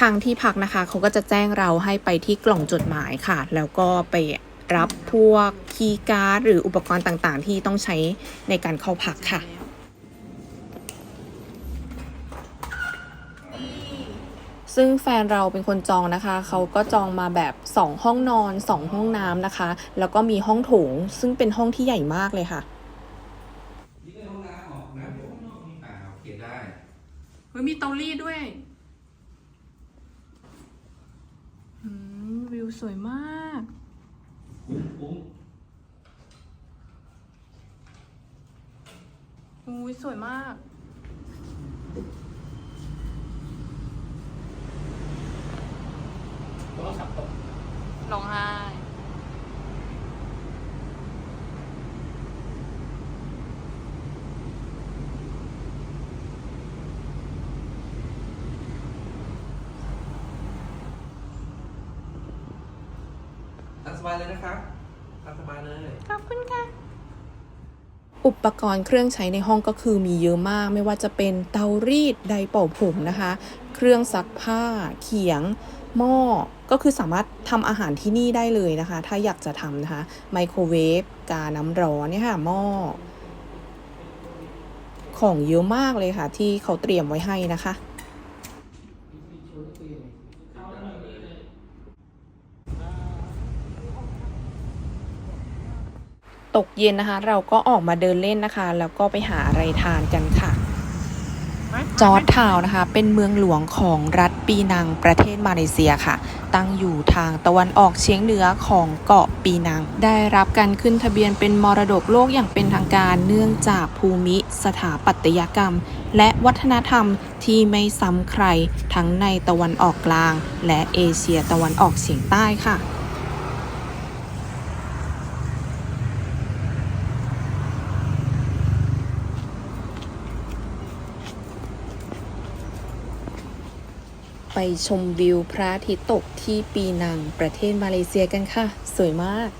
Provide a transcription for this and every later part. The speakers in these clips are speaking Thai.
ทางที่พักนะคะเขาก็จะแจ้งเราให้ไปที่กล่องจดหมายค่ะ แล้วก็ไปรับพวกคีย์การ์ดหรืออุปกรณ์ต่างๆ ที่ต้องใช้ในการเข้าพักค่ะ ซึ่งแฟนเราเป็นคนจองนะคะ เขาก็จองมาแบบ 2 ห้องนอน 2 ห้องน้ำนะคะ แล้วก็มีห้องโถง ซึ่งเป็นห้องที่ใหญ่มากเลยค่ะนี่ก็ห้องน้ำออกน้ำอยู่อ่าโอเคได้เฮ้ยมีเตารีดด้วยอืมวิว สวยมากคุ้มคุ้มอุ้ยสวยมากโทรศัพท์ตกร้องไห้ สบายเลยนะครับตามสบายเลย ขอบคุณค่ะ อุปกรณ์เครื่องใช้ในห้องก็คือมีเยอะมาก ไม่ว่าจะเป็นเตารีดไดร์เป่าผมนะคะ เครื่องซักผ้า เขียง หม้อ ก็คือสามารถทำอาหารที่นี่ได้เลยนะคะ ถ้าอยากจะทำนะคะ ไมโครเวฟ กาน้ำร้อนเนี่ยค่ะ หม้อ ของเยอะมากเลยค่ะ ที่เขาเตรียมไว้ให้นะคะ ตกเย็นนะคะ เราก็ออกมาเดินเล่นนะคะ แล้วก็ไปหาอะไรทานกันค่ะ จอร์จทาวน์นะคะ เป็นเมืองหลวงของรัฐปีนังประเทศมาเลเซียค่ะ ตั้งอยู่ทางตะวันออกเฉียงเหนือของเกาะปีนัง ได้รับการขึ้นทะเบียนเป็นมรดกโลกอย่างเป็นทางการเนื่องจากภูมิสถาปัตยกรรม และวัฒนธรรมที่ไม่ซ้ำใครทั้งในตะวันออกกลาง และเอเชียตะวันออกเฉียงใต้ค่ะ ไปชมวิวพระอาทิตย์ตกที่ปีนังประเทศมาเลเซียกันค่ะ สวยมาก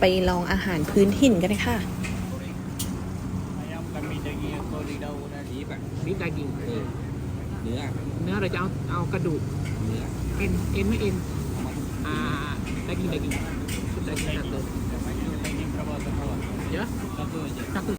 ไปลองอาหารพื้นถิ่นกันเลยค่ะ Ayam kami daging atau lidah udah นี่แบบนี่ ดากิงเออเนื้อเนื้อเราจะเอาเอากระดูกเนื้อเอ็นเอ็นไม่เอ็นอ่าด aging daging daging satu ya satu aja satu